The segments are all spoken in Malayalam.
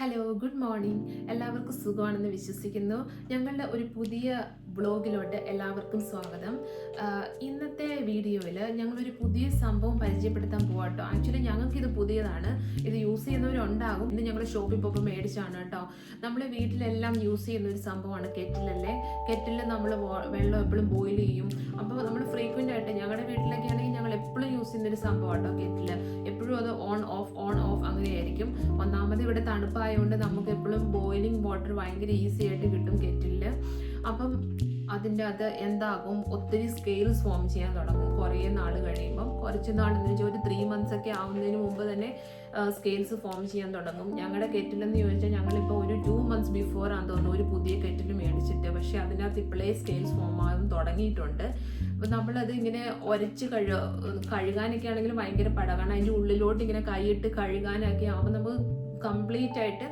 ഹലോ ഗുഡ് മോർണിംഗ് എല്ലാവർക്കും സുഖമാണെന്ന് വിശ്വസിക്കുന്നു. ഞങ്ങളുടെ ഒരു പുതിയ ബ്ലോഗിലോട്ട് എല്ലാവർക്കും സ്വാഗതം. ഇന്നത്തെ വീഡിയോയിൽ ഞങ്ങളൊരു പുതിയ സംഭവം പരിചയപ്പെടുത്താൻ പോവാട്ടോ. ആക്ച്വലി ഞങ്ങൾക്ക് ഇത് പുതിയതാണ്. ഇത് യൂസ് ചെയ്യുന്നവരുണ്ടാകും. ഇന്ന് ഞങ്ങൾ ഷോപ്പിൽ പോകുമ്പോൾ മേടിച്ചാണ് കേട്ടോ. നമ്മുടെ വീട്ടിലെല്ലാം യൂസ് ചെയ്യുന്ന ഒരു സംഭവമാണ് കെറ്റിലല്ലേ? കെറ്റിൽ നമ്മൾ വെള്ളം എപ്പോഴും ബോയിൽ ചെയ്യും. അപ്പോൾ നമ്മൾ ഫ്രീക്വന്റ് ആയിട്ട് ഞങ്ങളുടെ വീട്ടിലൊക്കെ ആണെങ്കിൽ ഞങ്ങൾ എപ്പോഴും യൂസ് ചെയ്യുന്ന ഒരു സംഭവം കേട്ടോ കെറ്റിൽ എപ്പോഴും അത് ഓൺ ഓഫ് ഓൺ അങ്ങനെയായിരിക്കും ഒന്നാമത് ഇവിടെ തണുപ്പായതുകൊണ്ട് നമുക്ക് എപ്പോഴും ബോയിലിംഗ് വാട്ടർ ഭയങ്കര ഈസി ആയിട്ട് കിട്ടും കെറ്റിലിൽ അപ്പം അതിന്റെ അത് എന്താകും? ഒത്തിരി സ്കെയിൽസ് ഫോം ചെയ്യാൻ തുടങ്ങും കുറേ നാൾ കഴിയുമ്പം. കുറച്ച് നാൾ എന്ന് വെച്ചാൽ ഒരു ത്രീ ഒക്കെ ആവുന്നതിന് മുമ്പ് തന്നെ സ്കെയിൽസ് ഫോം ചെയ്യാൻ തുടങ്ങും. ഞങ്ങളുടെ കെറ്റിലെന്ന് ചോദിച്ചാൽ ഞങ്ങളിപ്പോൾ ഒരു ടു മന്ത്സ് ബിഫോർ ആണെന്ന് തോന്നുന്നു ഒരു പുതിയ കെറ്റിൽ മേടിച്ചിട്ട്. പക്ഷേ അതിനകത്ത് ഇപ്പോഴേ സ്കെയിൽസ് ഫോം ആകും തുടങ്ങിയിട്ടുണ്ട്. അപ്പം നമ്മളത് ഇങ്ങനെ ഒരച്ച് കഴു കഴുകാനൊക്കെ ആണെങ്കിലും ഭയങ്കര പട. കാരണം അതിന്റെ ഉള്ളിലോട്ട് ഇങ്ങനെ കൈയിട്ട് കഴുകാനൊക്കെ ആകുമ്പോൾ നമുക്ക് കംപ്ലീറ്റ് ആയിട്ട്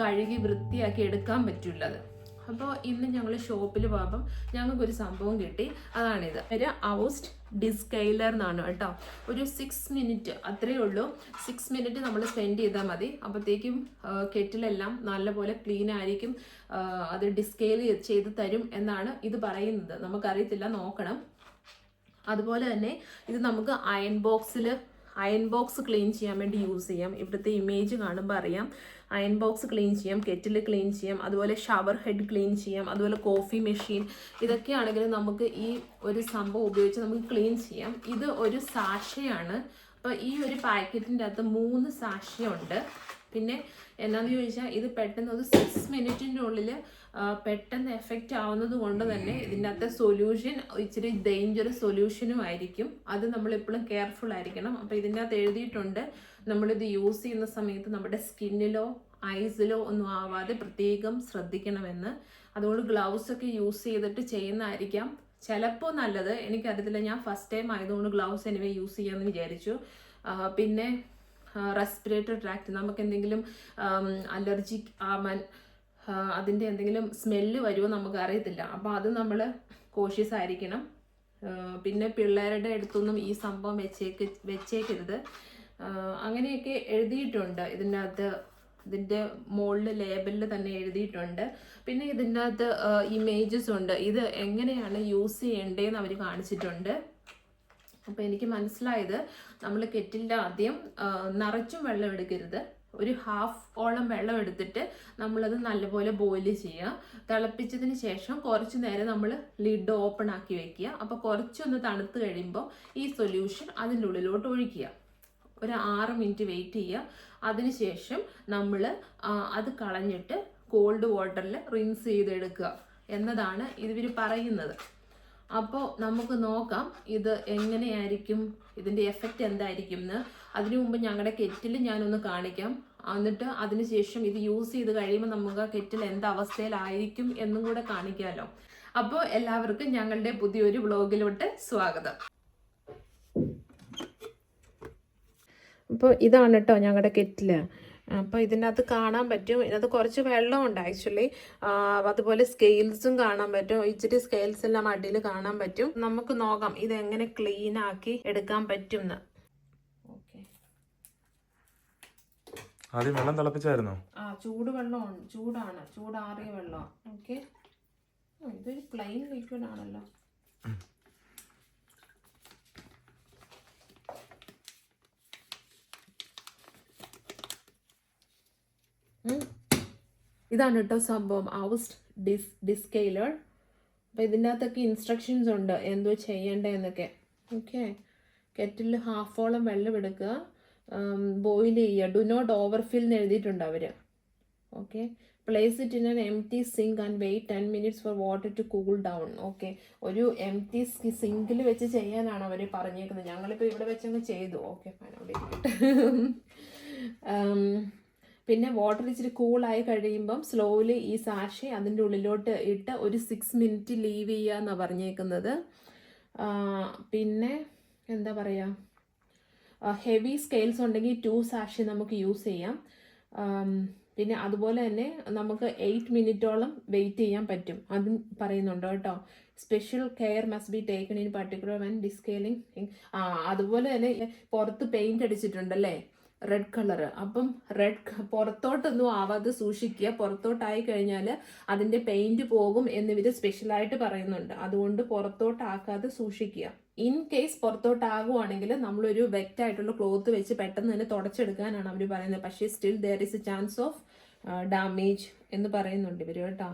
കഴുകി വൃത്തിയാക്കി എടുക്കാൻ പറ്റുള്ളത് അപ്പോൾ ഇന്ന് ഞങ്ങൾ ഷോപ്പിൽ പോകുമ്പം ഞങ്ങൾക്കൊരു സംഭവം കിട്ടി. അതാണിത്. ഒരു ഔസ്റ്റ് ഡിസ്കൈലർ എന്നാണ് കേട്ടോ. ഒരു സിക്സ് മിനിറ്റ് അത്രയേ ഉള്ളൂ. സിക്സ് മിനിറ്റ് നമ്മൾ സ്പെൻഡ് ചെയ്താൽ മതി. അപ്പോഴത്തേക്കും കെറ്റിലെല്ലാം നല്ലപോലെ ക്ലീൻ ആയിരിക്കും. അത് ഡിസ്കെയിൽ ചെയ്ത് തരും എന്നാണ് ഇത് പറയുന്നത്. നമുക്കറിയത്തില്ല നോക്കണം. അതുപോലെ തന്നെ ഇത് നമുക്ക് അയൺ ബോക്സിൽ അയൺ ബോക്സ് ക്ലീൻ ചെയ്യാൻ വേണ്ടി യൂസ് ചെയ്യാം. ഇവിടുത്തെ ഇമേജ് കാണുമ്പോൾ അറിയാം. അയൺ ബോക്സ് ക്ലീൻ ചെയ്യാം കെറ്റിൽ ക്ലീൻ ചെയ്യാം അതുപോലെ ഷവർ ഹെഡ് ക്ലീൻ ചെയ്യാം അതുപോലെ കോഫി മെഷീൻ ഇതൊക്കെയാണെങ്കിൽ നമുക്ക് ഈ ഒരു സംഭവം ഉപയോഗിച്ച് നമുക്ക് ക്ലീൻ ചെയ്യാം. ഇത് ഒരു സാഷയാണ് അപ്പോൾ ഈ ഒരു പാക്കറ്റിന്റെ അകത്ത് മൂന്ന് സാഷയുണ്ട് പിന്നെ എന്നാന്ന് ചോദിച്ചാൽ ഇത് പെട്ടെന്ന് ഒരു സിക്സ് മിനിറ്റിന്റെ ഉള്ളിൽ പെട്ടെന്ന് എഫക്റ്റ് ആവുന്നത് കൊണ്ട് തന്നെ ഇതിന്റെ അകത്തെ സൊല്യൂഷൻ ഇച്ചിരി ഡേഞ്ചറസ് സൊല്യൂഷനും ആയിരിക്കും. അത് നമ്മൾ എപ്പോഴും കെയർഫുൾ ആയിരിക്കണം. അപ്പോൾ ഇതിന്റെ അകത്ത് എഴുതിയിട്ടുണ്ട് നമ്മളിത് യൂസ് ചെയ്യുന്ന സമയത്ത് നമ്മുടെ സ്കിന്നിലോ ഐസിലോ ഒന്നും ആവാതെ പ്രത്യേകം ശ്രദ്ധിക്കണമെന്ന്. അതുകൊണ്ട് ഗ്ലൗസ് ഒക്കെ യൂസ് ചെയ്തിട്ട് ചെയ്യുന്നതായിരിക്കാം. ചിലപ്പോൾ നല്ലത്. എനിക്കറിയത്തില്ല ഞാൻ ഫസ്റ്റ് ടൈം ആയതുകൊണ്ട് ഗ്ലൗസ് എനിവേ യൂസ് ചെയ്യാമെന്ന് വിചാരിച്ചു. പിന്നെ റെസ്പിറേറ്ററി ട്രാക്ട് നമുക്ക് എന്തെങ്കിലും അലർജിക് ആവാൻ അതിന്റെ എന്തെങ്കിലും സ്മെല്ല് വരുമോ നമുക്ക് അറിയത്തില്ല അപ്പോൾ അത് നമ്മൾ കോഷ്യസ് ആയിരിക്കണം. പിന്നെ പിള്ളേരുടെ അടുത്തൊന്നും ഈ സംഭവം വെച്ചേക്ക് വെച്ചേക്കരുത്. അങ്ങനെയൊക്കെ എഴുതിയിട്ടുണ്ട്. ഇതിന്റെ അകത്ത് ഇതിന്റെ മുകളിൽ ലേബലിൽ തന്നെ എഴുതിയിട്ടുണ്ട്. പിന്നെ ഇതിന്റെ അകത്ത് ഇമേജസ് ഉണ്ട്. ഇത് എങ്ങനെയാണ് യൂസ് ചെയ്യേണ്ടതെന്ന് അവർ കാണിച്ചിട്ടുണ്ട്. അപ്പോൾ എനിക്ക് മനസ്സിലായത് നമ്മൾ കെറ്റിലിന്റെ ആദ്യം നിറച്ചും വെള്ളം എടുക്കരുത്. ഒരു ഹാഫ് ഓളം വെള്ളം എടുത്തിട്ട് നമ്മളത് നല്ലപോലെ ബോയിൽ ചെയ്യുക. തിളപ്പിച്ചതിന് ശേഷം കുറച്ച് നേരം നമ്മൾ ലിഡ് ഓപ്പൺ ആക്കി വെക്കുക. അപ്പോൾ കുറച്ചൊന്ന് തണുത്ത് കഴിയുമ്പോൾ ഈ സൊല്യൂഷൻ അതിന്റെ ഉള്ളിലോട്ട് ഒഴിക്കുക. ഒരു ആറ് മിനിറ്റ് വെയിറ്റ് ചെയ്യുക. അതിനുശേഷം നമ്മൾ അത് കളഞ്ഞിട്ട് കോൾഡ് വാട്ടറിൽ റിൻസ് ചെയ്തെടുക്കുക. എന്നതാണ് ഇവർ പറയുന്നത്. അപ്പോൾ നമുക്ക് നോക്കാം ഇത് എങ്ങനെയായിരിക്കും ഇതിന്റെ എഫക്റ്റ് എന്തായിരിക്കും എന്ന്. അതിനു മുമ്പ് ഞങ്ങളുടെ കെറ്റിൽ ഞാനൊന്ന് കാണിക്കാം. എന്നിട്ട് അതിനുശേഷം ഇത് യൂസ് ചെയ്ത് കഴിയുമ്പോൾ നമുക്ക് കെറ്റിൽ എന്ത് അവസ്ഥയിലായിരിക്കും എന്നും കൂടെ കാണിക്കാമല്ലോ അപ്പോൾ എല്ലാവർക്കും ഞങ്ങളുടെ പുതിയൊരു വ്ളോഗിലോട്ട് സ്വാഗതം. അപ്പോൾ ഇതാണ് കേട്ടോ ഞങ്ങളുടെ കെറ്റിൽ. അപ്പോൾ ഇതിനകത്ത് കാണാൻ പറ്റും. ഇതിനകത്ത് കുറച്ച് വെള്ളമുണ്ട് ആക്ച്വലി അതുപോലെ സ്കെയിൽസും കാണാൻ പറ്റും. ഇച്ചിരി സ്കെയിൽസ് എല്ലാം അടിയിൽ കാണാൻ പറ്റും. നമുക്ക് നോക്കാം ഇത് എങ്ങനെ ക്ലീൻ ആക്കി എടുക്കാൻ പറ്റും എന്ന് ആദ്യം വെള്ളം തിളപ്പിച്ചായിരുന്നു? ആ ചൂട് വെള്ളമാണ് ചൂടാണ്. ചൂടാറിയ വെള്ളം ഓക്കെ ഇതൊരു പ്ലെയിൻ ലിക്വിഡ് ആണല്ലോ. ഇതാണ് കേട്ടോ സംഭവം. ഔസ്റ്റ് ഡിസ് ഡിസ്കെയിലർ അപ്പോൾ ഇതിന്റെ അകത്തൊക്കെ ഇൻസ്ട്രക്ഷൻസ് ഉണ്ട്. എന്തോ ചെയ്യേണ്ടതെന്നൊക്കെ ഓക്കെ കെറ്റിൽ ഹാഫോളം വെള്ളം എടുക്കുക. ബോയിൽ ചെയ്യുക. ഡു നോട്ട് ഓവർഫിൽ എന്ന് എഴുതിയിട്ടുണ്ട് അവർ okay place it in an empty sink and wait ten minutes for water to cool down okay ഒരു എം ടി സിങ്കിൽ വെച്ച് ചെയ്യാനാണ് അവർ പറഞ്ഞേക്കുന്നത്. ഞങ്ങളിപ്പോൾ ഇവിടെ വെച്ചങ്ങ് ചെയ്തു. ഓക്കെ ഫൈൻ അവിടെ പിന്നെ വാട്ടർ ഇച്ചിരി കൂളായി കഴിയുമ്പം സ്ലോലി ഈ സാഷി അതിന്റെ ഉള്ളിലോട്ട് ഇട്ട് ഒരു സിക്സ് മിനിറ്റ് ലീവ് ചെയ്യുക എന്നാണ് പറഞ്ഞേക്കുന്നത് പിന്നെ എന്താ പറയുക ഹെവി സ്കെയിൽസ് ഉണ്ടെങ്കിൽ ടു സാഷി നമുക്ക് യൂസ് ചെയ്യാം. പിന്നെ അതുപോലെ തന്നെ നമുക്ക് എയ്റ്റ് മിനിറ്റോളം വെയിറ്റ് ചെയ്യാൻ പറ്റും. അതും പറയുന്നുണ്ട് കേട്ടോ. Special care must be taken in particular when descaling ആ അതുപോലെ തന്നെ പുറത്ത് പെയിന്റ് അടിച്ചിട്ടുണ്ടല്ലേ? റെഡ് കളർ അപ്പം റെഡ് പുറത്തോട്ടൊന്നും ആവാതെ സൂക്ഷിക്കുക. പുറത്തോട്ടായി കഴിഞ്ഞാൽ അതിന്റെ പെയിന്റ് പോകും എന്നിവർ സ്പെഷ്യലായിട്ട് പറയുന്നുണ്ട്. അതുകൊണ്ട് പുറത്തോട്ടാക്കാതെ സൂക്ഷിക്കുക. ഇൻ കേസ് പുറത്തോട്ടാകുവാണെങ്കിൽ നമ്മളൊരു വെറ്റ് ആയിട്ടുള്ള ക്ലോത്ത് വെച്ച് പെട്ടെന്ന് തന്നെ തുടച്ചെടുക്കാനാണ് അവർ പറയുന്നത്. പക്ഷേ still there is a chance of damage എന്ന് പറയുന്നുണ്ട് ഇവർ കേട്ടോ.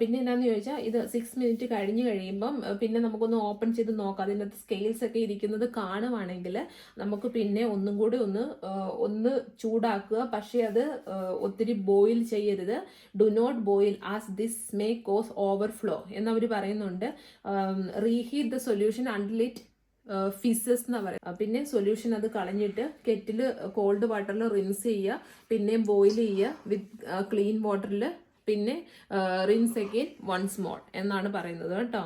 പിന്നെ എന്താണെന്ന് ചോദിച്ചാൽ ഇത് സിക്സ് മിനിറ്റ് കഴിഞ്ഞ് കഴിയുമ്പം പിന്നെ നമുക്കൊന്ന് ഓപ്പൺ ചെയ്ത് നോക്കാം. അതിനകത്ത് സ്കെയിൽസ് ഒക്കെ ഇരിക്കുന്നത് കാണുവാണെങ്കിൽ നമുക്ക് പിന്നെ ഒന്നും കൂടി ഒന്ന് ഒന്ന് ചൂടാക്കുക. പക്ഷേ അത് ഒത്തിരി ബോയിൽ ചെയ്യരുത്. Do not boil as this may cause overflow എന്നവർ പറയുന്നുണ്ട്. റീഹീറ്റ് ദ സൊല്യൂഷൻ അൺലിറ്റ് ഫിസസ് എന്ന് പറയും പിന്നെ സൊല്യൂഷൻ അത് കളഞ്ഞിട്ട് കെറ്റിൽ കോൾഡ് വാട്ടറിൽ റിൻസ് ചെയ്യുക. പിന്നെ ബോയിൽ ചെയ്യുക. വിത്ത് ക്ലീൻ വാട്ടറിൽ പിന്നെ റിൻസ് അഗെയിൻ വൺസ് മോർ എന്നാണ് പറയുന്നത് കേട്ടോ.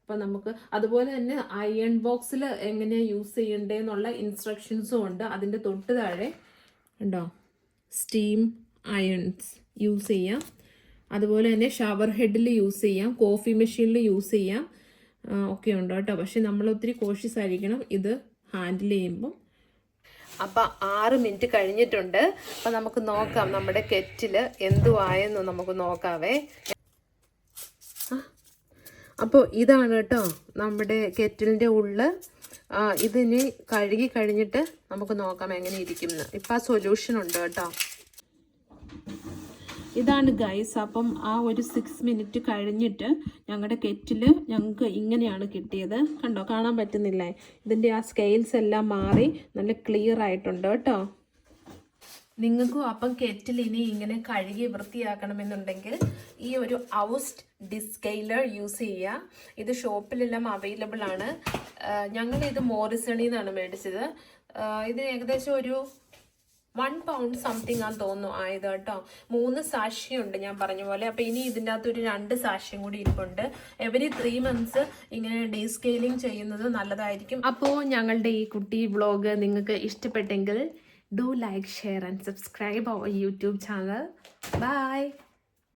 അപ്പം നമുക്ക് അതുപോലെ തന്നെ അയൺ ബോക്സിൽ എങ്ങനെയാണ് യൂസ് ചെയ്യേണ്ടതെന്നുള്ള ഇൻസ്ട്രക്ഷൻസും ഉണ്ട്. അതിന്റെ തൊട്ട് താഴെ ഉണ്ടോ? സ്റ്റീം അയൺസ് യൂസ് ചെയ്യാം. അതുപോലെ തന്നെ ഷവർ ഹെഡിൽ യൂസ് ചെയ്യാം. കോഫി മെഷീനിൽ യൂസ് ചെയ്യാം. ഒക്കെ ഉണ്ട് കേട്ടോ. പക്ഷെ നമ്മൾ ഒത്തിരി കോഷ്യസ് ആയിരിക്കണം ഇത് ഹാൻഡിൽ ചെയ്യുമ്പം. അപ്പം ആറ് മിനിറ്റ് കഴിഞ്ഞിട്ടുണ്ട്. അപ്പം നമുക്ക് നോക്കാം നമ്മുടെ കെറ്റിൽ എന്തുവായെന്ന് നമുക്ക് നോക്കാവേ. അപ്പോൾ ഇതാണ് കേട്ടോ നമ്മുടെ കെറ്റിലിന്റെ ഉള്ളിൽ ഇതിനി കഴുകി കഴിഞ്ഞിട്ട് നമുക്ക് നോക്കാം എങ്ങനെ ഇരിക്കുമെന്ന് ഇപ്പം ആ സൊല്യൂഷൻ ഉണ്ട് കേട്ടോ. ഇതാണ് ഗൈസ് അപ്പം ആ ഒരു സിക്സ് മിനിറ്റ് കഴിഞ്ഞിട്ട് ഞങ്ങളുടെ കെറ്റിൽ ഞങ്ങൾക്ക് ഇങ്ങനെയാണ് കിട്ടിയത്. കണ്ടോ കാണാൻ പറ്റുന്നില്ലേ? ഇതിന്റെ ആ സ്കെയിൽസ് എല്ലാം മാറി നല്ല ക്ലിയർ ആയിട്ടുണ്ട് കേട്ടോ. നിങ്ങൾക്കും അപ്പം കെറ്റിൽ ഇനി ഇങ്ങനെ കഴുകി വൃത്തിയാക്കണമെന്നുണ്ടെങ്കിൽ ഈ ഒരു ഔസ്റ്റ് ഡിസ്കെയിലർ യൂസ് ചെയ്യുക. ഇത് ഷോപ്പിലെല്ലാം അവൈലബിൾ ആണ്. മോറിസണിൽ നിന്നാണ് മേടിച്ചത്. ഇത് ഏകദേശം ഒരു വൺ പൗണ്ട് സംതിങ് ആണെന്ന് തോന്നുന്നു ആയത് കേട്ടോ. മൂന്ന് സാക്ഷിയുണ്ട് ഞാൻ പറഞ്ഞ പോലെ. അപ്പൊ ഇനി ഇതിന്റെ അകത്ത് ഒരു രണ്ട് സാക്ഷ്യം കൂടി ഇരിപ്പുണ്ട്. എവരി ത്രീ മന്ത്സ് ഇങ്ങനെ ഡീസ്കെയിലിംഗ് ചെയ്യുന്നത് നല്ലതായിരിക്കും. അപ്പോൾ ഞങ്ങളുടെ ഈ കുട്ടി വ്ളോഗ് നിങ്ങൾക്ക് ഇഷ്ടപ്പെട്ടെങ്കിൽ do like share and subscribe our YouTube channel by